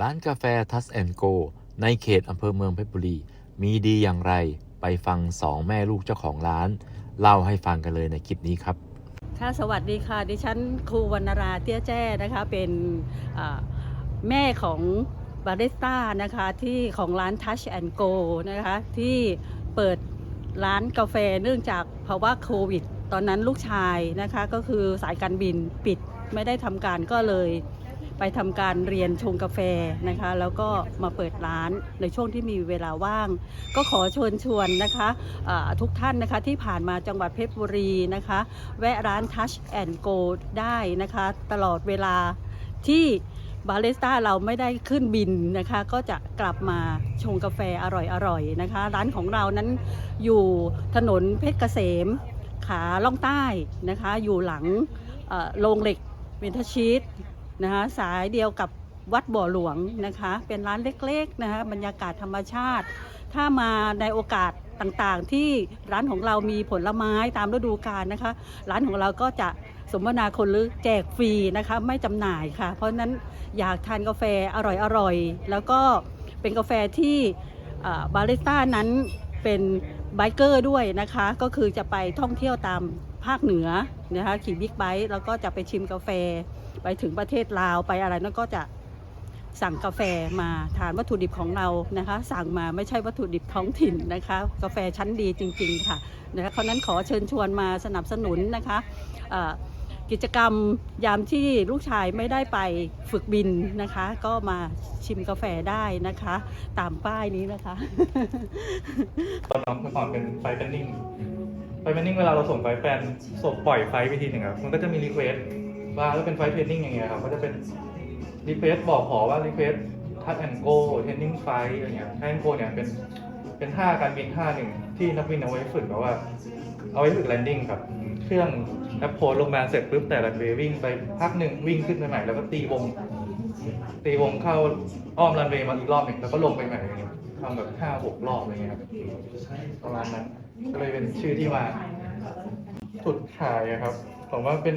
ร้านกาแฟทัสแอนโกในเขตอำเภอเมืองเพชรบุรี มีดีอย่างไรไปฟังสองแม่ลูกเจ้าของร้าน เล่าให้ฟังกันเลยในคลิปนี้ครับ ค่ะสวัสดีค่ะ ดิฉันครูวรรณราเตี้ยแจ้นะคะ เป็นแม่ของบาริสต้านะคะที่ของร้าน Touch and Go นะคะที่เปิดร้านกาแฟเนื่องจากภาวะโควิด ตอนนั้นลูกชายนะคะก็คือสายการบินปิดไม่ได้ทำการก็เลย ไปทำการเรียนชงกาแฟนะคะ แล้วก็มาเปิดร้านในช่วงที่มีเวลาว่าง ก็ขอเชิญชวนนะคะทุกท่านนะคะที่ผ่านมาจังหวัดเพชรบุรีนะคะ แวะร้าน Touch and Go ได้นะคะ ตลอดเวลาที่บาริสต้าเราไม่ได้ขึ้นบินนะคะ ก็จะกลับมาชงกาแฟอร่อยๆนะคะ ร้านของเรานั้นอยู่ถนนเพชรเกษมขาล่องใต้นะคะ อยู่หลังโรงเหล็กเวนทชีต นะคะสายเดียวกับวัดบ่อหลวงนะคะ เป็นร้านเล็กๆนะคะบรรยากาศธรรมชาติ ถ้ามาในโอกาสต่างๆ ที่ร้านของเรามีผลไม้ตามฤดูกาลนะคะ ร้านของเราก็จะสมนาคนหรือแจกฟรีนะคะไม่จำหน่ายค่ะ เพราะฉะนั้นอยากทานกาแฟอร่อยๆ แล้วก็เป็นกาแฟที่บาริสต้านั้นเป็นไบเกอร์ด้วยนะคะ ก็คือจะไปท่องเที่ยวตามภาคเหนือนะคะขี่บิ๊กไบค์แล้วก็จะไปชิมกาแฟ ไปถึงประเทศลาวไปอะไรนั่นก็จะสั่งกาแฟมาทานวัตถุดิบของเรานะคะ สั่งมาไม่ใช่วัตถุดิบท้องถิ่นนะคะ กาแฟชั้นดีจริง ๆ ค่ะนะคะเพราะนั้นขอเชิญชวนมาสนับสนุนนะคะกิจกรรมยามที่ลูกชายไม่ได้ไปฝึกบินนะคะ ก็มาชิมกาแฟได้นะคะ ตามป้ายนี้นะคะตอนน้องเมื่อก่อนเป็นไฟแฟนนิ่งไฟแฟนนิ่งเวลาเราส่งไฟแฟนส่งปล่อยไฟไปทีหนึ่งครับมันก็จะมีรีเควส ว่าถ้าเป็นไฟเทรนนิ่งอย่างเงี้ยครับก็จะเป็นรีเควสบอกขอว่ารีเควสทัชแอนโกเทรนนิ่งไฟอะไรเงี้ยทัชแอนโกเนี่ยเป็นเป็นท่าการบินท่าหนึ่งที่นักบินเอาไว้ฝึกแบบว่า เอาไว้ฝึกแลนดิ้งครับเครื่องแอปโพลลงมาเสร็จปุ๊บแต่ละเววิ่งไปพักหนึ่งวิ่งขึ้นไปใหม่แล้วก็ตีวง ตีวงเข้าอ้อมรันเวย์มาอีกรอบหนึ่งแล้วก็ลงไปใหม่อะไรเงี้ยทำแบบห้าหกรอบอะไรเงี้ยครับประมาณนั้นก็เลยเป็นชื่อที่มาสุดขายครับผมว่าเป็น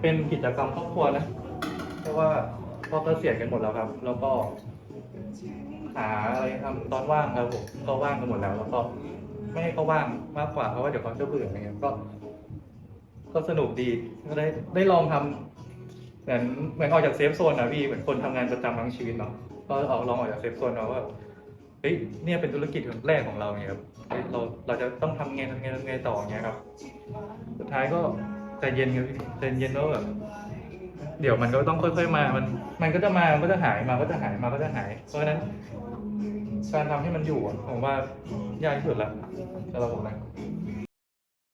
เป็นกิจกรรมครอบครัวนะ เพราะว่าพ่อเกษียณกันหมดแล้วครับ แล้วก็ หาอะไรทำตอนว่างครับผมก็ว่างกันหมดแล้ว แล้วก็ไม่ให้เขาว่างมากกว่าเพราะว่าเดี๋ยวเขาจะเบื่ออะไรเงี้ยก็ ก็สนุกดีก็ได้ได้ลองทำเหมือนเหมือนออกจากเซฟโซนนะพี่เหมือนคนทำงานประจำทั้งชีวิตเนาะก็ออกลองออกจากเซฟโซนเนาะว่าเฮ้ยเนี่ยเป็นธุรกิจแรกของเราไงครับเฮ้ยเราเราจะต้องทำไงทำไงทำไงต่อเงี้ยครับ สุดท้ายก็ ใจเย็นครับพี่ใจเย็นแล้วแบบเดี๋ยวมันก็ต้องค่อย ๆ มา มัน มันก็จะมา มันก็จะหาย มาก็จะหาย มาก็จะหาย เพราะฉะนั้นการทำให้มันอยู่อะผมว่ายากที่สุดละสำหรับผมนะ